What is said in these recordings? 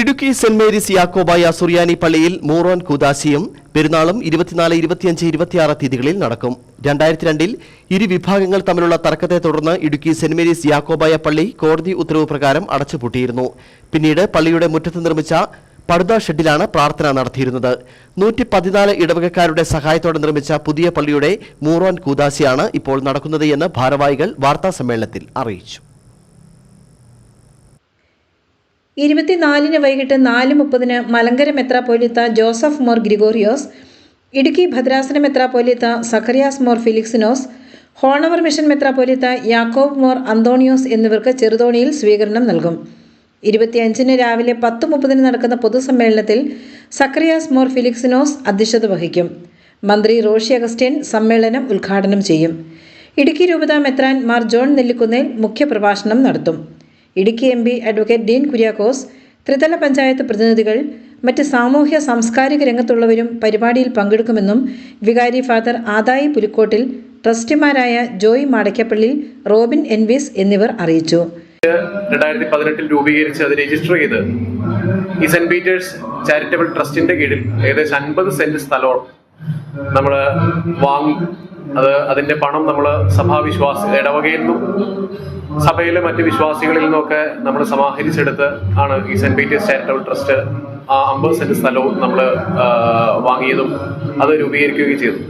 Idukki saint Mary's Yakobaya സുറിയാനി പള്ളിയിൽ മൂറോൻ കുദാശിയും പെരുന്നാളും ഇരുപത്തിനാല് ഇരുപത്തിയഞ്ച് ഇരുപത്തിയാറ് തീയതികളിൽ നടക്കും. രണ്ടായിരത്തി രണ്ടിൽ ഇരു വിഭാഗങ്ങൾ തമ്മിലുള്ള തർക്കത്തെ തുടർന്ന് ഇടുക്കി സെന്റ് മേരീസ് യാക്കോബായ പള്ളി കോടതി ഉത്തരവ് പ്രകാരം അടച്ചുപൂട്ടിയിരുന്നു. പിന്നീട് പള്ളിയുടെ മുറ്റത്ത് നിർമ്മിച്ച പടുത ഷെഡിലാണ് പ്രാർത്ഥന നടത്തിയിരുന്നത്. നൂറ്റി പതിനാല് ഇടവകക്കാരുടെ സഹായത്തോടെ നിർമ്മിച്ച പുതിയ പള്ളിയുടെ മൂറോൻ കൂദാശിയാണ് ഇപ്പോൾ നടക്കുന്നത് എന്ന് ഭാരവാഹികൾ വാർത്താസമ്മേളനത്തിൽ അറിയിച്ചു. ഇരുപത്തിനാലിന് വൈകിട്ട് നാല് മുപ്പതിന് മലങ്കര മെത്രാപ്പോലിത്ത ജോസഫ് മോർ ഗ്രിഗോറിയോസ് ഇടുക്കി ഭദ്രാസന മെത്രാപ്പോലിത്ത സഖറിയാസ് മോർ ഫിലിക്സിനോസ് ഹോണവർ മിഷൻ മെത്രാപ്പോലിത്ത യാക്കോബ് മോർ അന്തോണിയോസ് എന്നിവർക്ക് ചെറുതോണിയിൽ സ്വീകരണം നൽകും. ഇരുപത്തിയഞ്ചിന് രാവിലെ പത്ത് മുപ്പതിന് നടക്കുന്ന പൊതുസമ്മേളനത്തിൽ സക്രിയാസ് മോർ ഫിലിക്സിനോസ് അധ്യക്ഷത വഹിക്കും. മന്ത്രി റോഷി അഗസ്റ്റ്യൻ സമ്മേളനം ഉദ്ഘാടനം ചെയ്യും. ഇടുക്കി രൂപത മെത്രാൻ മാർ ജോൺ നെല്ലിക്കുന്നേൽ മുഖ്യപ്രഭാഷണം നടത്തും. Idukki M P advocate Dean Kuriakose ത്രിതല പഞ്ചായത്ത് പ്രതിനിധികൾ മറ്റ് സാമൂഹ്യ സാംസ്കാരിക രംഗത്തുള്ളവരും പരിപാടിയിൽ പങ്കെടുക്കുമെന്നും വികാരി ഫാദർ ആദായി പുലിക്കോട്ടിൽ ട്രസ്റ്റിമാരായ ജോയ് മാടയ്ക്കപ്പള്ളി റോബിൻ എൻവിസ് എന്നിവർ അറിയിച്ചു. രണ്ടായിരത്തി പതിനെട്ടിൽ രൂപീകരിച്ച് അത് രജിസ്റ്റർ ചെയ്ത് ഈ സെന്റ് പീറ്റേഴ്സ് ചാരിറ്റബിൾ ട്രസ്റ്റിന്റെ കീഴിൽ ഏകദേശം അൻപത് സെന്റ് സ്ഥലം നമ്മൾ വാങ്ങി അത് അതിന്റെ പണം നമ്മൾ സഭാവിശ്വാസ ഇടവകയിൽ നിന്നും സഭയിലെ മറ്റ് വിശ്വാസികളിൽ നിന്നൊക്കെ നമ്മൾ സമാഹരിച്ചെടുത്ത് ആണ് ഈ സെന്റ് പീറ്റേഴ്സ് ചാരിറ്റബിൾ ട്രസ്റ്റ് ആ അമ്പത് സെന്റ് സ്ഥലവും നമ്മൾ വാങ്ങിയതും അത് രൂപീകരിക്കുകയും ചെയ്തു.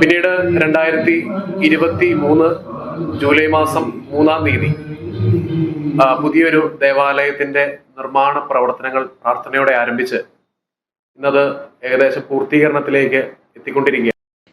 പിന്നീട് രണ്ടായിരത്തി ഇരുപത്തി മൂന്ന് ജൂലൈ മാസം മൂന്നാം തീയതി പുതിയൊരു ദേവാലയത്തിന്റെ നിർമ്മാണ പ്രവർത്തനങ്ങൾ പ്രാർത്ഥനയോടെ ആരംഭിച്ച് ഇന്നത് ഏകദേശം പൂർത്തീകരണത്തിലേക്ക് എത്തിക്കൊണ്ടിരിക്കുക